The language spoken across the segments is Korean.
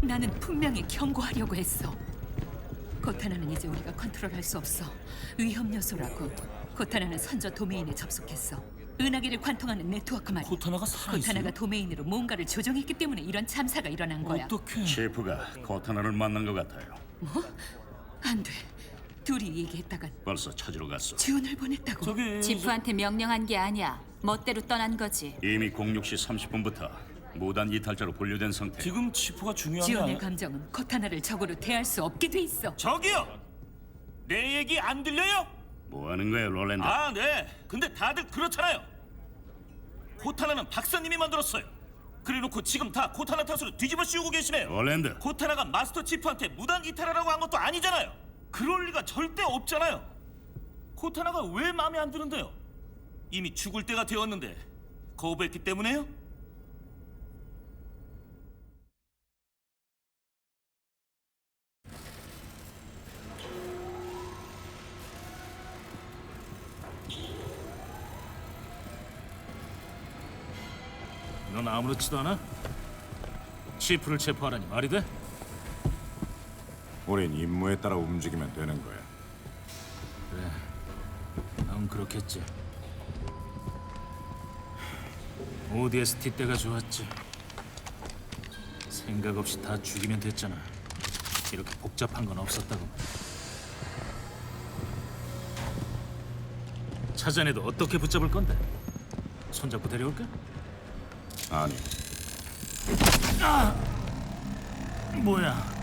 나는 분명히 경고하려고 했어. 코타나는 이제 우리가 컨트롤할 수 없어. 위험 요소라고. 코타나는 선저 도메인에 접속했어. 은하계를 관통하는 네트워크 말이야. 코타나가 살아있어요? 코타나가 도메인으로 뭔가를 조종했기 때문에 이런 참사가 일어난 거야. 어떻게? 셰프가 코타나를 만난 것 같아요. 안 돼. 둘이 얘기했다가 벌써 찾으러 갔어. 지원을 보냈다고. 저기 지프한테 명령한 게 아니야. 멋대로 떠난 거지. 이미 06시 30분부터 무단 이탈자로 분류된 상태. 지금 치프가 지원의 아니야. 감정은 코타나를 적으로 대할 수 없게 돼 있어. 저기요. 내 얘기 안 들려요? 뭐 하는 거야, 롤랜드? 아, 네. 근데 다들 그렇잖아요. 코타나는 박사님이 만들었어요. 그래놓고 지금 다 코타나 탓으로 뒤집어 씌우고 계시네요. 롤랜드, 코타나가 마스터 치프한테 무단 이탈하라고 한 것도 아니잖아요. 그럴 리가 절대 없잖아요. 코타나가 왜 마음에 안 드는데요? 이미 죽을 때가 되었는데 거부했기 때문에요? 넌 아무렇지도 않아? 치프를 체포하라니 말이 돼? 우린 임무에 따라 움직이면 되는 거야. 넌 그렇겠지. ODST 때가 좋았지. 생각 없이 다 죽이면 됐잖아. 이렇게 복잡한 건 없었다고. 찾아내도 어떻게 붙잡을 건데? 손잡고 데려올까? 아니, 뭐야?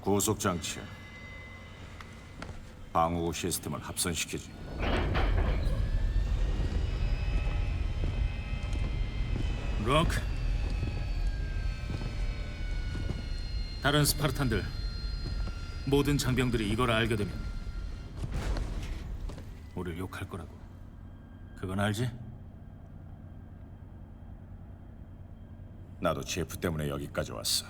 구속 장치야. 방어구 시스템을 합선시키지. 록. 다른 스파르탄들 모든 장병들이 이걸 알게 되면 우리를 욕할 거라고. 그건 알지? 나도 제프 때문에 여기까지 왔어.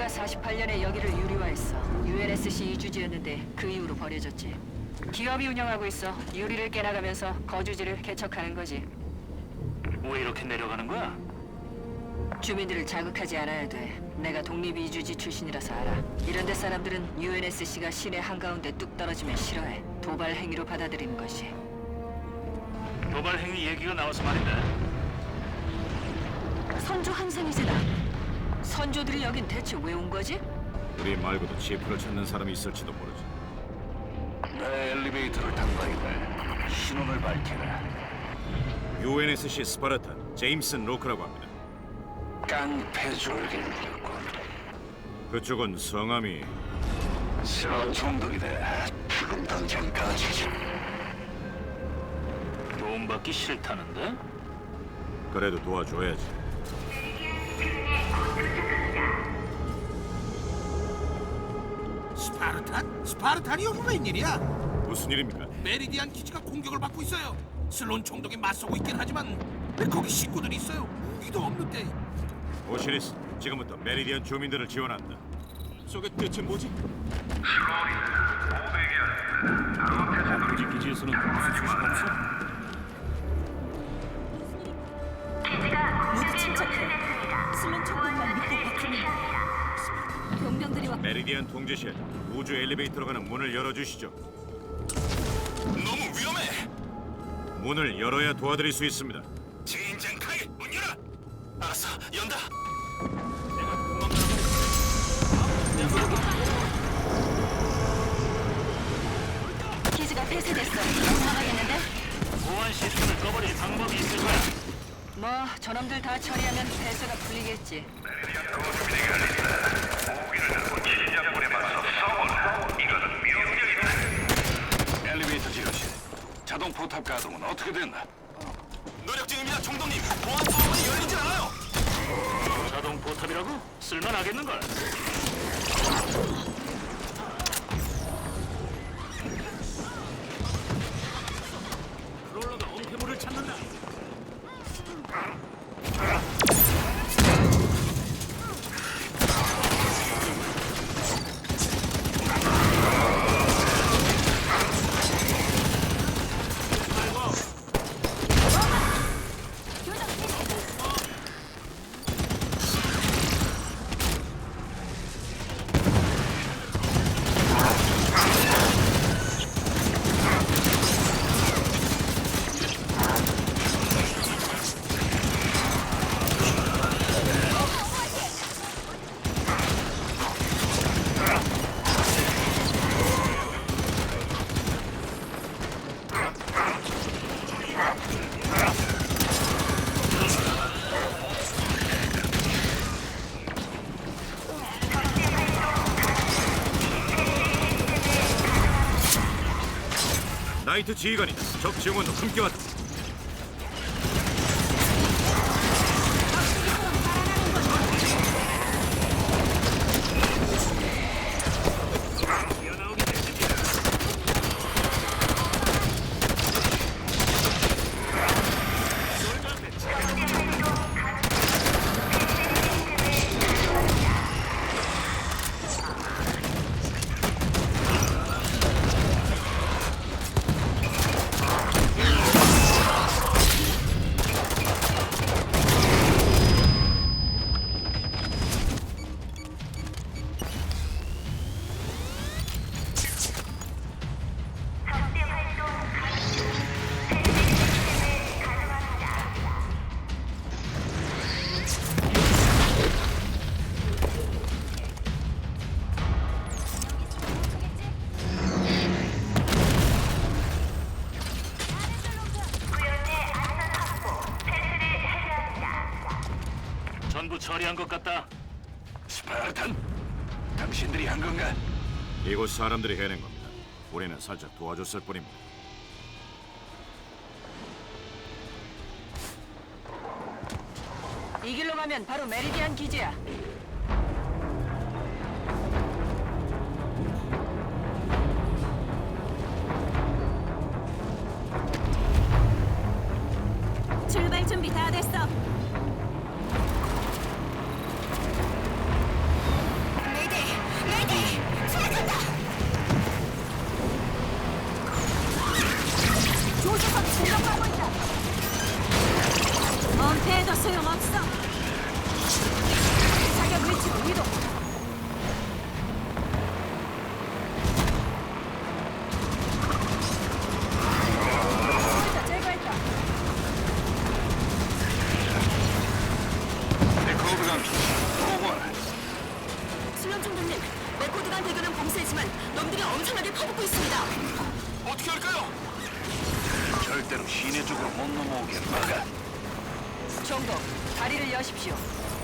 코버넌트가 48년에 여기를 유리화했어. UNSC 이주지였는데 그 이후로 버려졌지. 기업이 운영하고 있어. 유리를 깨나가면서 거주지를 개척하는 거지. 왜 이렇게 내려가는 거야? 주민들을 자극하지 않아야 돼. 내가 독립 이주지 출신이라서 알아. 이런 데 사람들은 UNSC가 시내 한가운데 뚝 떨어지면 싫어해. 도발 행위로 받아들이는 것이. 도발 행위 얘기가 나와서 말인데. 선조 항상이잖아. 선조들이 여긴 대체 왜 온 거지? 우리 말고도 제프를 찾는 사람이 있을지도 모르지. 내 엘리베이터를 탄 거이네. 신원을 밝히라. UNSC 스파르탄 제임슨 로크라고 합니다. 깡패 졸개이군. 그쪽은 성함이 슬롯 중독이다. 지금 당장 가지지. 도움받기 싫다는데? 그래도 도와줘야지. 스파르탄? 스파르탄이 여기 웬일이야? 무슨 일입니까? 메리디안 기지가 공격을 받고 있어요. 슬론 총독이 맞서고 있긴 하지만 거기 식구들이 있어요. 무기도 없는데. 오시리스, 지금부터 메리디안 주민들을 지원한다. 저게 대체 뭐지? 기지에서는 무슨 소식 없어? 메리디안 통제실 우주 엘리베이터로 가는 문을 열어주시죠. 너무 위험해. 문을 열어야 도와드릴 수 있습니다. 진정 카이 문 열어. 알았어, 연다. 기지가 폐쇄됐어. 못 나가겠는데? 보안 시스템을 꺼버릴 방법이 있을 거야. 뭐 저놈들 다 처리하면 폐쇄가 풀리겠지. 엘리베이터 지하실. 자동 포탑 가동은 어떻게 됐나? 노력 중입니다, 총독님. 보안 소음이 열리질 않아요. 자동 포탑이라고? 쓸만하겠는걸? 나이트 지휘관이다. 적 지원도 함께 왔다. 처리한 것 같다. 스파르탄, 당신들이 한 건가? 이곳 사람들이 해낸 겁니다. 우리는 살짝 도와줬을 뿐입니다. 이 길로 가면 바로 메리디안 기지야. 출발 준비 다 됐어. 총독님, 레코드간 대교는 봉쇄했지만 놈들이 엄청나게 퍼붓고 있습니다. 어떻게 할까요? 절대로 시내 쪽으로 못 넘어오게 막아. 총독, 다리를 여십시오.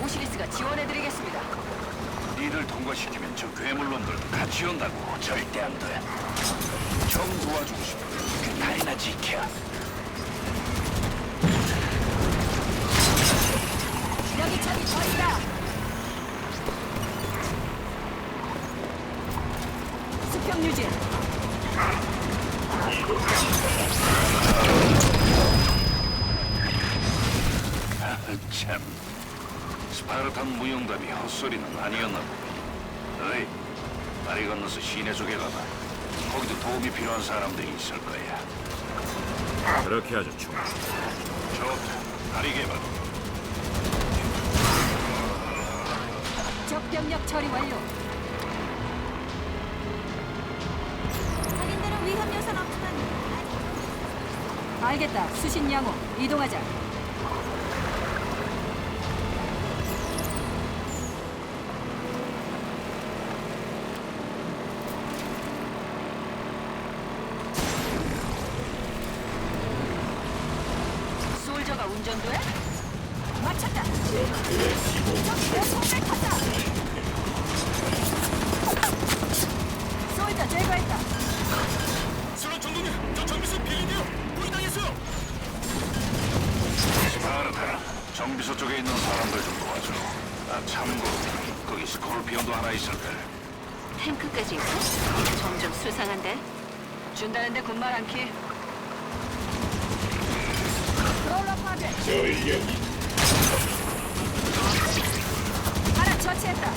오시리스가 지원해드리겠습니다. 니들 통과시키면 저 괴물놈들도 같이 온다고 절대 안 돼. 좀 도와주고 싶어. 그 다이나 지켜. 여기 저기 버리다. 수평 유지. 아, 참. 스파르탄 무용담이 헛소리는 아니었나 보네. 어이, 다리 건너서 시내 쪽에 가봐. 거기도 도움이 필요한 사람들이 있을 거야. 그렇게 하죠, 총. 좋다. 다리 개발. 병력 처리 완료. 자기들은 위험 요소는 없지만 알겠다. 수신 양호. 이동하자. 스파르타, 정비소 쪽에 있는 사람들 좀 도와줘. 아, 참고로 거기 스콜피온도 하나 있을 걸. 탱크까지 있어? 점점 수상한데? 준다는데 군말 않기. 하나 처치했다.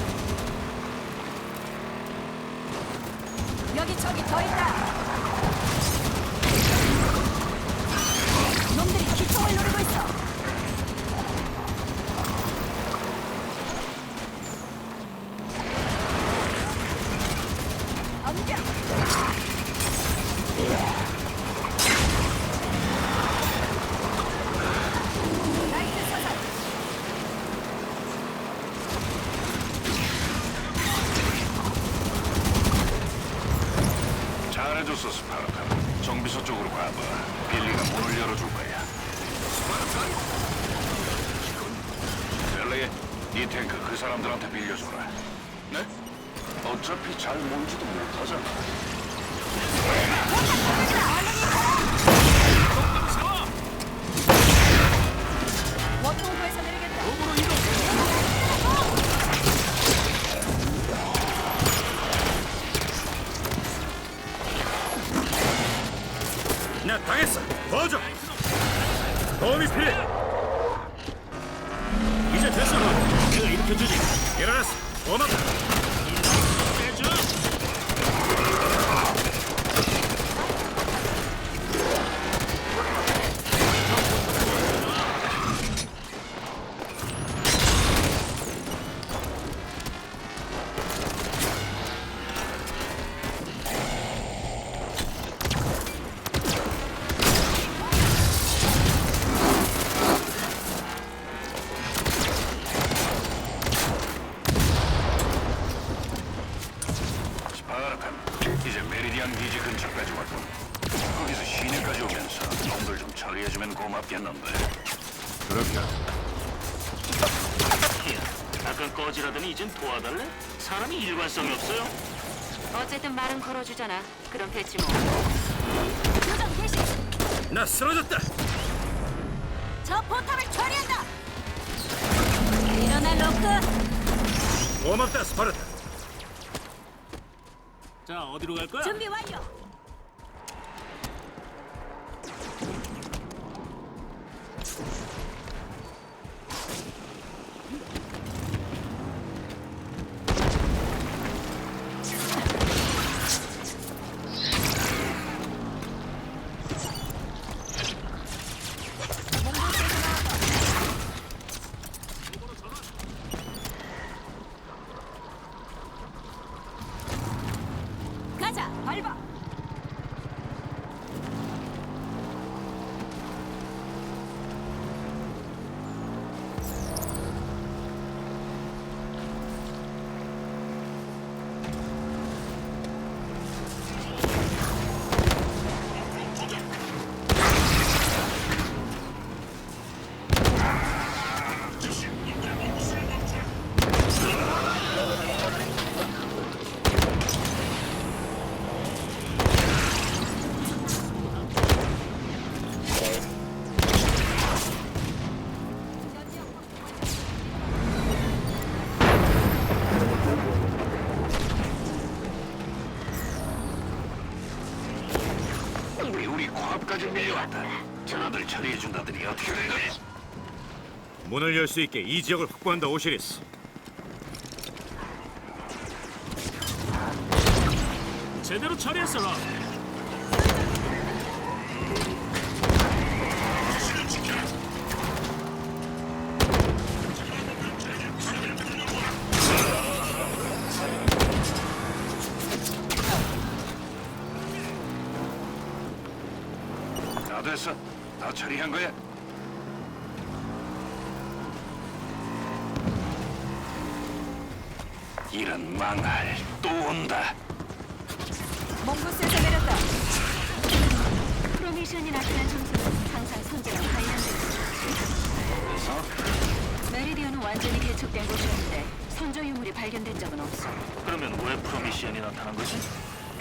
여기 저기 더 있다. 놈들이 기총을 노리고 있어. 잘 몰지도 못하잖아. 이제 됐어. 내가 일으켜주지. 일어났어. 고맙다. 그렇게 아까 꺼지라더니 이젠 도와달래? 사람이 일관성이 없어요. 어쨌든 말은 걸어주잖아. 그럼 됐지 뭐. 교정 개시. 나 쓰러졌다. 저 포탑을 처리한다. 일어나 로크. 고맙다 스파르타. 자, 어디로 갈 거야? 준비 완료. 밀려왔다. 저들 처리해준다더니 어떻게 된 거야? 문을 열 수 있게 이 지역을 확보한다, 오시리스. 제대로 처리했어, 라. 이런 망할 또 온다. 몽구스에서 내렸다. 프로미션이 나타난 점수는 항상 선제와 관련돼 있어. 메리디언 완전히 개척된 곳이었는데 선조 유물이 발견된 적은 없어. 그러면 왜 프로미시안이 나타난 거지?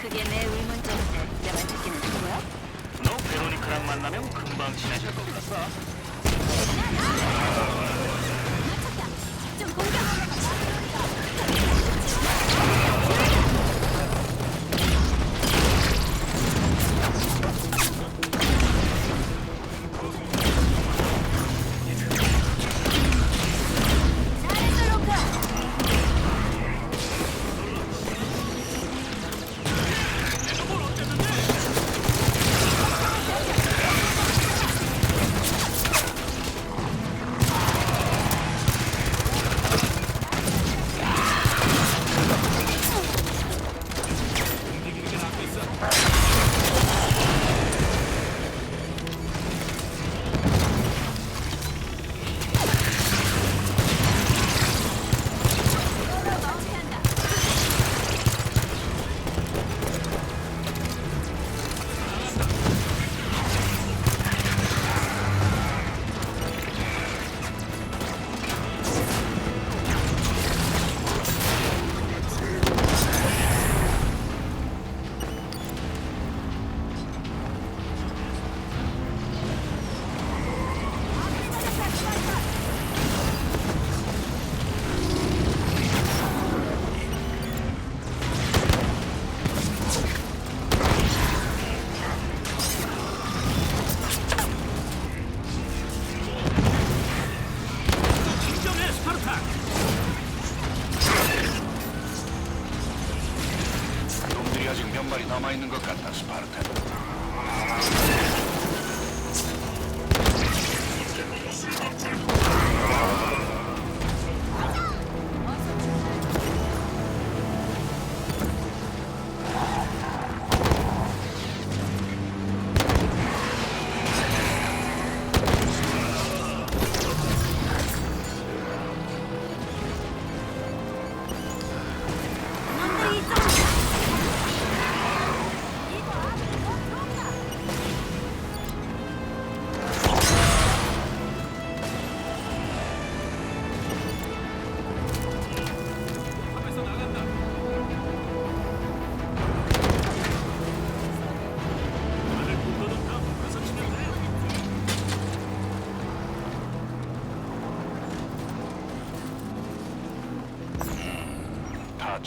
그게 내 의문점인데 내가 듣기는 누구야? 너 베로니카랑 만나면 금방 친해질 것 같아.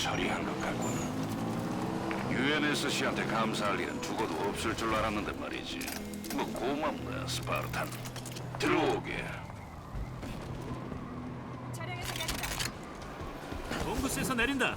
처리한 것 같군. UNSC한테 감사할 일은 죽어도 없을 줄 알았는데 말이지. 뭐 고맙네, 스파르탄. 들어오게. 본부스에서 내린다.